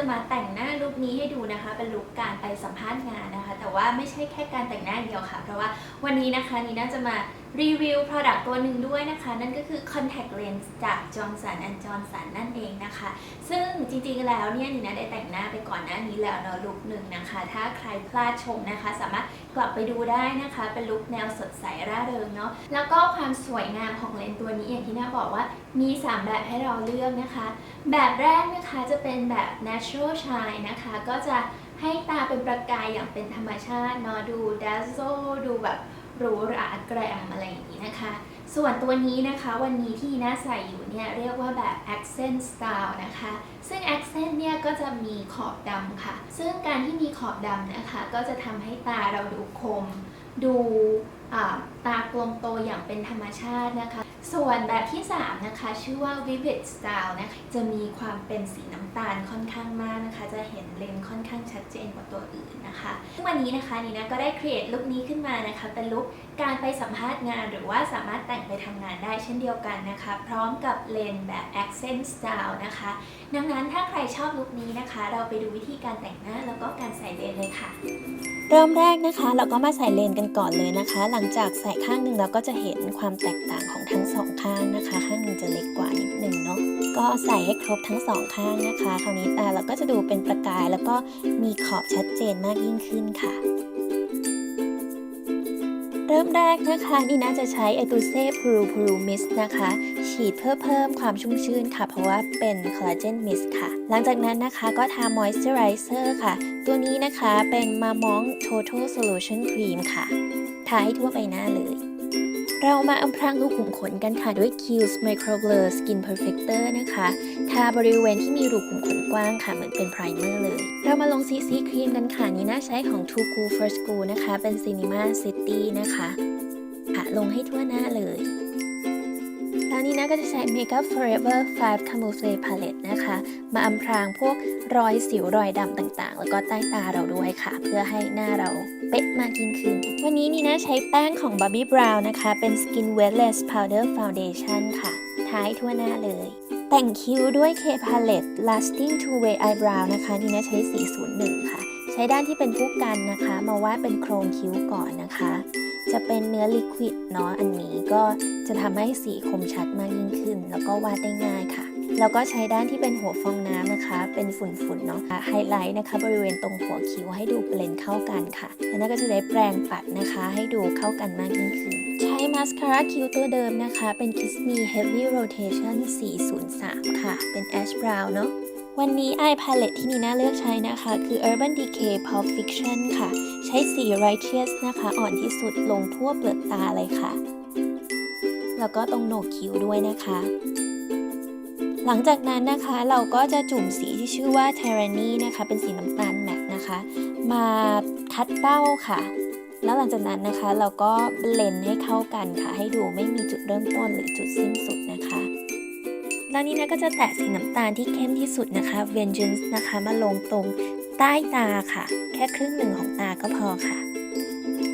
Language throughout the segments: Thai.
จะมาแต่งหน้าลุคนี้ให้ดูนะคะ เป็นลุคการไปสัมภาษณ์งานนะคะ แต่ว่าไม่ใช่แค่การแต่งหน้าเดียวค่ะ เพราะว่าวันนี้นะคะนีน่าจะมารีวิว Product ตัวหนึ่งด้วยนะคะ นั่นก็คือ Contact Lens จาก Johnson Johnson นั่นเองนะคะ ซึ่งจริงๆแล้วเนี่ยนีน่าได้แต่งหน้าไปก่อนหน้านี้แล้วเนาะลุคหนึ่งนะคะ ถ้าใครพลาดชมนะคะ สามารถกลับไปดูได้นะคะ เป็นลุคแนวสดใสร่าเริงเนาะแล้วก็ความสวยงามของเลนส์ตัวนี้อย่างที่น่าบอกว่ามี 3 แบบให้เราเลือกนะคะ แบบแรกนะคะจะเป็นแบบ natural shine นะคะ ก็จะให้ตาเป็นประกายอย่างเป็นธรรมชาติเนาะดู dazzle ดูแบบ หรูหราแกรมอะไรอย่างนี้นะคะ ส่วนตัวนี้นะคะวันนี้ที่น่าใส่อยู่เนี่ยเรียกว่าแบบ accent style นะคะ ซึ่ง accent เนี่ยก็จะมีขอบดำค่ะ ซึ่งการที่มีขอบดำนะคะก็จะทำให้ตาเราดูคม ดูตากลมโตอย่างเป็นธรรมชาตินะคะ ส่วนแบบที่ 3 นะคะ ชื่อว่า vivid style นะคะ จะมีความเป็นสีน้ำตาลค่อนข้างมากนะคะ จะเห็นเลนค่อนข้างชัดเจนกว่าตัวอื่นนะคะซึ่งวันนี้นะคะนีน่าก็ได้ create ลุคนี้ขึ้นมานะคะ เป็นลุคการไปสัมภาษณ์งานหรือว่าสามารถแต่งไปทำงานได้เช่นเดียวกันนะคะ พร้อมกับเลนแบบ accent style นะคะ ดังนั้นถ้าใครชอบลุคนี้นะคะ เราไปดูวิธีการแต่งหน้าแล้วก็การใส่เลนเลยค่ะเริ่มแรกนะคะ เราก็มาใส่เลนกันก่อนเลยนะคะ หลังจากใส่ข้างหนึ่งเราก็จะเห็นความแตกต่างของทั้งสองข้างนะคะ ข้างหนึ่งจะเล็กกว่านิดหนึ่งเนาะก็ใส่ให้ครบทั้งสองข้างนะคะ คราวนี้ตาเราก็จะดูเป็นประกายแล้วก็มีขอบชัดเจนมากยิ่งขึ้นค่ะเริ่มแรกนะคะนี่น่าจะใช้เอตูเซ่พรูพรูมิสนะคะ ฉีดเพื่อเพิ่มความชุ่มชื่นค่ะ เพราะว่าเป็นคอลลาเจนมิสค่ะ หลังจากนั้นนะคะก็ทามอยส์เจอไรเซอร์ค่ะ ตัวนี้นะคะเป็นมามอง Total Solution Cream ค่ะ ทาให้ทั่วใบหน้าเลย เรามาอำพรางรูขุมขนกันค่ะด้วย Kiehl's Micro Blur Skin Perfector นะคะทาบริเวณที่มีรูขุมขนกว้างค่ะ เหมือนเป็นไพรเมอร์เลย เรามาลงซีซีครีมกันค่ะ นี่น่าใช้ของ Too Cool for School นะคะ เป็น Cinema City นะคะค่ะลงให้ทั่วหน้าเลย แล้วนี่นะก็จะใช้ Makeup Forever 5 Camouflage Palette นะคะ มาอำพรางพวกรอยสิวรอยดำต่างๆ แล้วก็ใต้ตาเราด้วยค่ะ เพื่อให้หน้าเราเป๊ะมากยิ่งขึ้น วันนี้นี่นะใช้แป้งของ Bobbi Brown นะคะ เป็น Skin Weightless Powder Foundation ค่ะทาให้ทั่วหน้าเลย แต่งคิ้วด้วย K Palette Lasting Two Way Eyebrow นะคะนี่นะใช้401ค่ะ ใช้ด้านที่เป็นผู้กันนะคะ มาวาดเป็นโครงคิ้วก่อนนะคะ จะเป็นเนื้อลิควิดเนาะอันนี้ก็จะทำให้สีคมชัดมากยิ่งขึ้น แล้วก็วาดได้ง่ายค่ะ แล้วก็ใช้ด้านที่เป็นหัวฟองน้ำนะคะ เป็นฝุ่นๆเนาะไฮไลท์นะคะ บริเวณตรงหัวคิ้วให้ดูเบลนเข้ากันค่ะแล้วนั่นก็จะได้แปรงปัดนะคะ ให้ดูเข้ากันมากยิ่งขึ้น ใช้มาสคาร่าคิ้วตัวเดิมนะคะ เป็น Kiss Me Heavy Rotation 403 ค่ะ เป็น Ash Brown เนาะ วันนี้ Eye Palette ที่นีน่าเลือกใช้นะคะ คือ Urban Decay Pulp Fiction ค่ะ ใช้สี Righteous นะคะ อ่อนที่สุดลงทั่วเปลือกตาเลยค่ะ แล้วก็ตรงโหนกคิ้วด้วยนะคะ หลังจากนั้นนะคะเราก็จะจุ่มสีที่ชื่อว่า Tyranny นะคะ เป็นสีน้ำตาลแมตนะคะ มาทัดเป้าค่ะ แล้วหลังจากนั้นนะคะเราก็เบลนให้เข้ากันค่ะ ให้ดูไม่มีจุดเริ่มต้นหรือจุดสิ้นสุดนะคะ แล้วนี่นะก็จะแตะสีน้ำตาลที่เข้มที่สุดนะคะ Vengeance นะคะมาลงตรงใต้ตาค่ะ แค่ครึ่งหนึ่งของตาก็พอค่ะ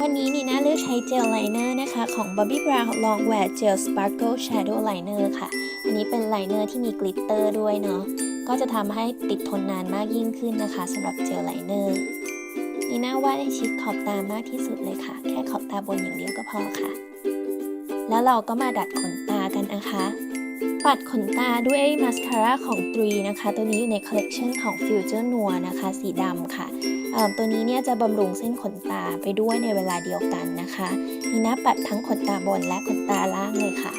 วันนี้นี่นะเลือกใช้เจลไลเนอร์นะคะ ของ Bobbi Brown Long Wear Gel Sparkle Shadow Liner ค่ะ อันนี้เป็นไลเนอร์ที่มีกลิตเตอร์ด้วยเนาะก็จะทำให้ติดทนนานมากยิ่งขึ้นนะคะสำหรับเจลไลเนอร์นี่น่าวาดให้ชิดขอบตามากที่สุดเลยค่ะ แค่ขอบตาบนอย่างเดียวก็พอค่ะ แล้วเราก็มาดัดขนตากันนะคะ ปัดขนตาด้วยมาสคาร่าของตรีนะคะ ตัวนี้อยู่ในคอลเลกชันของ Future Noir นะคะ สีดำค่ะตัวนี้เนี่ยจะบำรุงเส้นขนตาไปด้วยในเวลาเดียวกันนะคะนี่นะปัดทั้งขนตาบนและขนตาล่างเลยค่ะ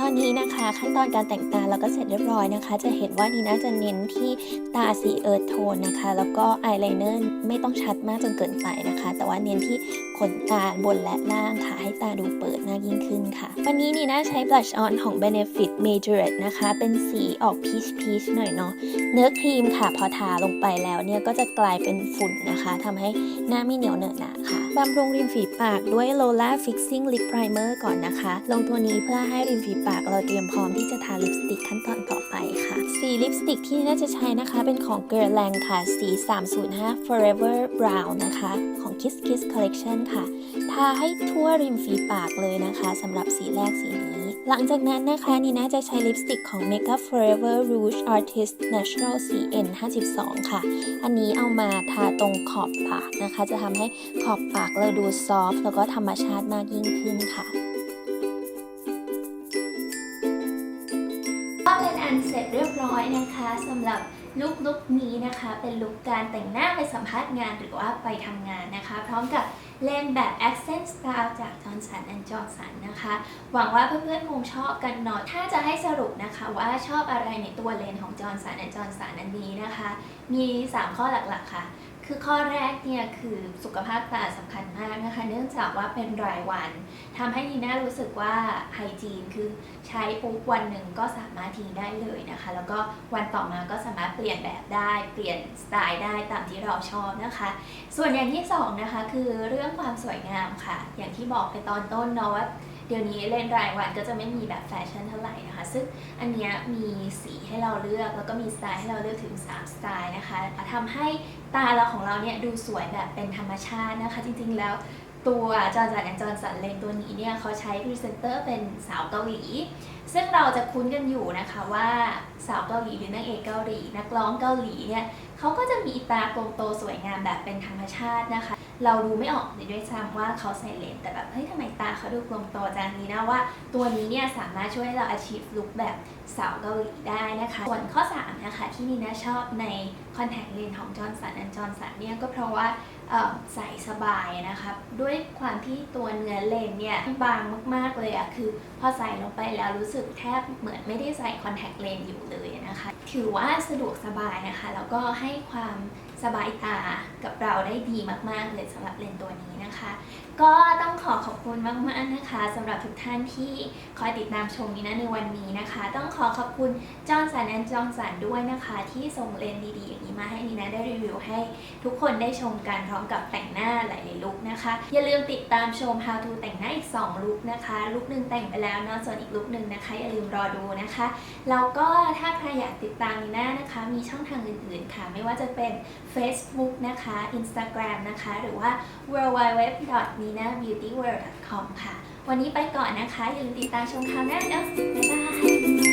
ตอนนี้นะคะขั้นตอนการแต่งตาเราก็เสร็จเรียบร้อยนะคะ จะเห็นว่านี่นะจะเน้นที่ตาสีเอิร์ธโทนนะคะ แล้วก็อายไลเนอร์ไม่ต้องชัดมากจนเกินไปนะคะ แต่ว่าเน้นที่ขนตาบนและล่างค่ะ ให้ตาดูเปิดมากยิ่งขึ้นค่ะ วันนี้นี่นะใช้ blush on ของ Benefit Majorette นะคะ เป็นสีออกพีชพีชหน่อยเนาะเนื้อครีมค่ะพอทาลงไปแล้วเนี่ยก็จะกลายเป็นฝุ่นนะคะทำให้หน้าไม่เหนียวเหนอะหนะค่ะบำรุงริมฝีปากด้วย Lola Fixing Lip Primer ก่อนนะคะ ลงตัวนี้เพื่อให้ริมฝีปากเราเตรียมพร้อมที่จะทาลิปสติกขั้นตอนต่อไปค่ะ สีลิปสติกที่น่าจะใช้นะคะ เป็นของ Guerlain ค่ะ สี 305 Forever Brown นะคะ ของ Kiss Kiss Collection ค่ะ ทาให้ทั่วริมฝีปากเลยนะคะสำหรับสีแรกสีนี้ หลังจากนั้นนะคะนีน่าจะใช้ลิปสติกของ Makeup Forever Rouge Artist Natural CN 52 ค่ะ อันนี้เอามาทาตรงขอบปากนะคะ จะทำให้ขอบปากเราดูซอฟต์แล้วก็ธรรมชาติมากยิ่งขึ้นค่ะ อยนะคะสำหรับลุคลุคนี้นะคะ เป็นลุคการแต่งหน้าไปสัมภาษณ์งานหรือว่าไปทำงานนะคะ พร้อมกับเลนแบบ accent style จาก Johnson Johnson นะคะ หวังว่าเพื่อนๆคงชอบกันเนาะถ้าจะให้สรุปนะคะว่าชอบอะไรในตัวเลนของ Johnson Johnson อันนี้นะคะ มี 3 ข้อหลักๆค่ะ คือข้อแรกเนี่ยคือสุขภาพตาสำคัญมากนะคะ เนื่องจากว่าเป็นรายวันทำให้นีน่ารู้สึกว่าไฮจีนคือใช้ปุ๊บวันหนึ่งก็สามารถทิ้งได้เลยนะคะ แล้วก็วันต่อมาก็สามารถเปลี่ยนแบบได้เปลี่ยนสไตล์ได้ตามที่เราชอบนะคะ ส่วนอย่างที่สองนะคะคือเรื่องความสวยงามค่ะ อย่างที่บอกไปตอนต้นเนาะว่าเดี๋ยวนี้เล่นรายวันก็จะไม่มีแบบแฟชั่นเท่าไหร่นะคะ ซึ่งอันเนี้ยมีสีให้เราเลือกแล้วก็มีสไตล์ให้เราเลือกถึง 3 สไตล์นะคะทำให้ตาเราของเราเนี่ยดูสวยแบบเป็นธรรมชาตินะคะ จริงๆแล้ว ตัวจอร์นสันแอนจอร์นสันเลนตัวนี้เนี่ยเขาใช้พรีเซนเตอร์เป็นสาวเกาหลี ซึ่งเราจะคุ้นกันอยู่นะคะว่าสาวเกาหลีหรือนางเอกเกาหลี นักร้องเกาหลีเนี่ยเขาก็จะมีตาโกลมโตสวยงามแบบเป็นธรรมชาตินะคะ เราดูไม่ออกเลยด้วยซ้ำว่าเขาใส่เลนแต่แบบเฮ้ยทำไมตาเขาดูกลมโตจังนี้นะว่า ตัวนี้เนี่ยสามารถช่วยให้เรา achieve look แบบสาวเกาหลีได้นะคะ ส่วนข้อ 3 นะคะที่นีน่าชอบใน contact lens ของ Johnson Johnson เนี่ยก็เพราะว่า ใส่สบายนะคะด้วยความที่ตัวเนื้อเลนเนี่ยบางมากๆเลยอะคือพอใส่ลงไปแล้วรู้สึกแทบเหมือนไม่ได้ใส่คอนแทคเลนอยู่เลยนะคะถือว่าสะดวกสบายนะคะแล้วก็ให้ความสบายตากับเราได้ดีมากๆเลยสำหรับเลนตัวนี้นะคะ ก็ต้องขอขอบคุณมากๆนะคะสำหรับทุกท่านที่คอยติดตามชมนีนะในวันนี้นะคะ ต้องขอขอบคุณจอห์นสันแอนจอห์นสันด้วยนะคะ ที่ส่งเลนดีๆ อย่างนี้มาให้นีนะได้รีวิวให้ทุกคนได้ชมกันพร้อมกับแต่งหน้าหลายๆลุคนะคะ อย่าลืมติดตามชม how to แต่งหน้าอีก 2 ลุคนะคะลุคหนึ่งแต่งไปแล้วเนาะส่วนอีกลุคหนึ่งนะคะอย่าลืมรอดูนะคะแล้วก็ถ้าใครอยากติดตามนีน่านะคะ มีช่องทางอื่นๆค่ะ ไม่ว่าจะเป็น Facebook นะคะ Instagram นะคะ หรือว่า www.ninabeautyworld.com ค่ะ วันนี้ไปก่อนนะคะ อย่าลืมติดตามชมคราวหน้าเนาะบ๊ายบาย